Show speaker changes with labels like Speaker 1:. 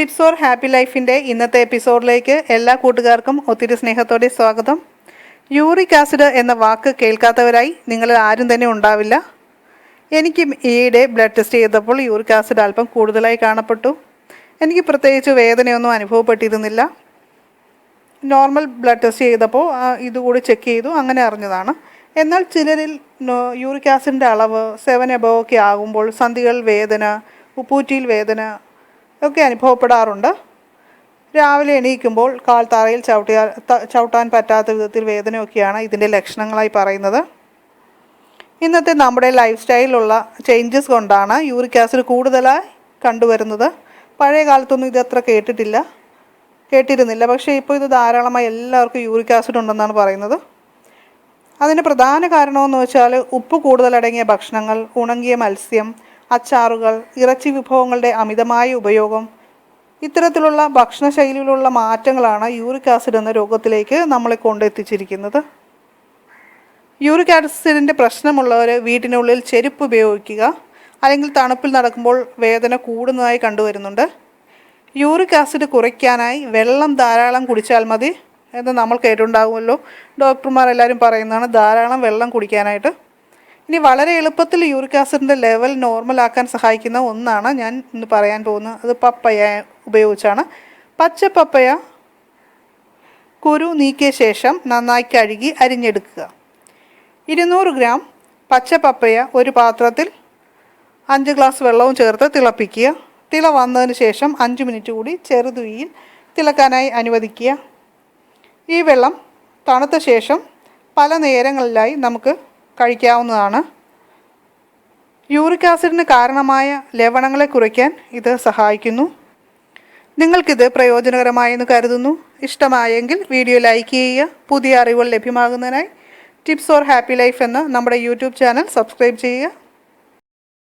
Speaker 1: Tips four happy ലൈഫിന്റെ ഇന്നത്തെ എപ്പിസോഡിലേക്ക് എല്ലാ കൂട്ടുകാർക്കും ഒത്തിരി സ്നേഹത്തോടെ സ്വാഗതം. യൂറിക് ആസിഡ് എന്ന വാക്ക് കേൾക്കാത്തവരായി നിങ്ങളിൽ ആരും തന്നെ ഉണ്ടാവില്ല. എനിക്ക് ഈയിടെ ബ്ലഡ് ടെസ്റ്റ് ചെയ്തപ്പോൾ യൂറിക് ആസിഡ് അല്പം കൂടുതലായി കാണപ്പെട്ടു. എനിക്ക് പ്രത്യേകിച്ച് വേദനയൊന്നും അനുഭവപ്പെട്ടിരുന്നില്ല. നോർമൽ ബ്ലഡ് ടെസ്റ്റ് ചെയ്തപ്പോൾ ഇതുകൂടി ചെക്ക് ചെയ്തു അങ്ങനെ അറിഞ്ഞതാണ്. എന്നാൽ ചിലരിൽ യൂറിക് ആസിഡിന്റെ അളവ് സെവൻ എബോ ഒക്കെ ആകുമ്പോൾ സന്ധികൾ വേദന ഉപ്പൂറ്റിയിൽ വേദന ഒക്കെ അനുഭവപ്പെടാറുണ്ട്. രാവിലെ എണീക്കുമ്പോൾ കാൽ തറയിൽ ചവിട്ടിയാൽ ചവിട്ടാൻ പറ്റാത്ത വിധത്തിൽ വേദനയൊക്കെയാണ് ഇതിന്റെ ലക്ഷണങ്ങളായി പറയുന്നത്. ഇന്നത്തെ നമ്മുടെ ലൈഫ് സ്റ്റൈലിലുള്ള ചേഞ്ചസ് കൊണ്ടാണ് യൂറിക് ആസിഡ് കൂടുതലായി കണ്ടുവരുന്നത്. പഴയ കാലത്തൊന്നും ഇതത്ര കേട്ടിട്ടില്ല കേട്ടിരുന്നില്ല. പക്ഷേ ഇപ്പോൾ ഇത് ധാരാളമായി എല്ലാവർക്കും യൂറിക് ആസിഡ് ഉണ്ടെന്നാണ് പറയുന്നത്. അതിന് പ്രധാന കാരണമെന്ന് വെച്ചാൽ ഉപ്പ് കൂടുതലടങ്ങിയ ഭക്ഷണങ്ങൾ ഉണങ്ങിയ മത്സ്യം അച്ചാറുകൾ ഇറച്ചി വിഭവങ്ങളുടെ അമിതമായ ഉപയോഗം. ഇത്തരത്തിലുള്ള ഭക്ഷണശൈലിയിലുള്ള മാറ്റങ്ങളാണ് യൂറിക് ആസിഡ് എന്ന രോഗത്തിലേക്ക് നമ്മളെ കൊണ്ടെത്തിച്ചിരിക്കുന്നത്. യൂറിക് ആസിഡിന്റെ പ്രശ്നമുള്ളവർ വീട്ടിനുള്ളിൽ ചെരുപ്പ് ഉപയോഗിക്കുക അല്ലെങ്കിൽ തണുപ്പിൽ നടക്കുമ്പോൾ വേദന കൂടുന്നതായി കണ്ടുവരുന്നുണ്ട്. യൂറിക് ആസിഡ് കുറയ്ക്കാനായി വെള്ളം ധാരാളം കുടിച്ചാൽ മതി എന്ന് നമ്മൾ കേട്ടിട്ടുണ്ടാകുമല്ലോ ഡോക്ടർമാർ എല്ലാവരും പറയുന്നതാണ് ധാരാളം വെള്ളം കുടിക്കാനായിട്ട്. ഇനി വളരെ എളുപ്പത്തിൽ യൂറിക് ആസിഡിന്റെ ലെവൽ നോർമലാക്കാൻ സഹായിക്കുന്ന ഒന്നാണ് ഞാൻ ഇന്ന് പറയാൻ പോകുന്നത്. അത് പപ്പയ ഉപയോഗിച്ചാണ്. പച്ച പപ്പയ കുരു നീക്കിയ ശേഷം നന്നായി കഴുകി അരിഞ്ഞെടുക്കുക. ഇരുന്നൂറ് ഗ്രാം പച്ച പപ്പയ ഒരു പാത്രത്തിൽ അഞ്ച് ഗ്ലാസ് വെള്ളവും ചേർത്ത് തിളപ്പിക്കുക. തിള വന്നതിന് ശേഷം അഞ്ച് മിനിറ്റ് കൂടി ചെറുതുയിൽ തിളക്കാനായി അനുവദിക്കുക. ഈ വെള്ളം തണുത്ത ശേഷം പല നേരങ്ങളിലായി നമുക്ക് കഴിക്കാവുന്നതാണ്. യൂറിക് ആസിഡിന് കാരണമായ ലവണങ്ങളെ കുറയ്ക്കാൻ ഇത് സഹായിക്കുന്നു. നിങ്ങൾക്കിത് പ്രയോജനകരമായെന്ന് കരുതുന്നു. ഇഷ്ടമായെങ്കിൽ വീഡിയോ ലൈക്ക് ചെയ്യുക. പുതിയ അറിവുകൾ ലഭ്യമാകുന്നതിനായി ടിപ്സ് ഓർ ഹാപ്പി ലൈഫ് എന്ന നമ്മുടെ യൂട്യൂബ് ചാനൽ സബ്സ്ക്രൈബ് ചെയ്യുക.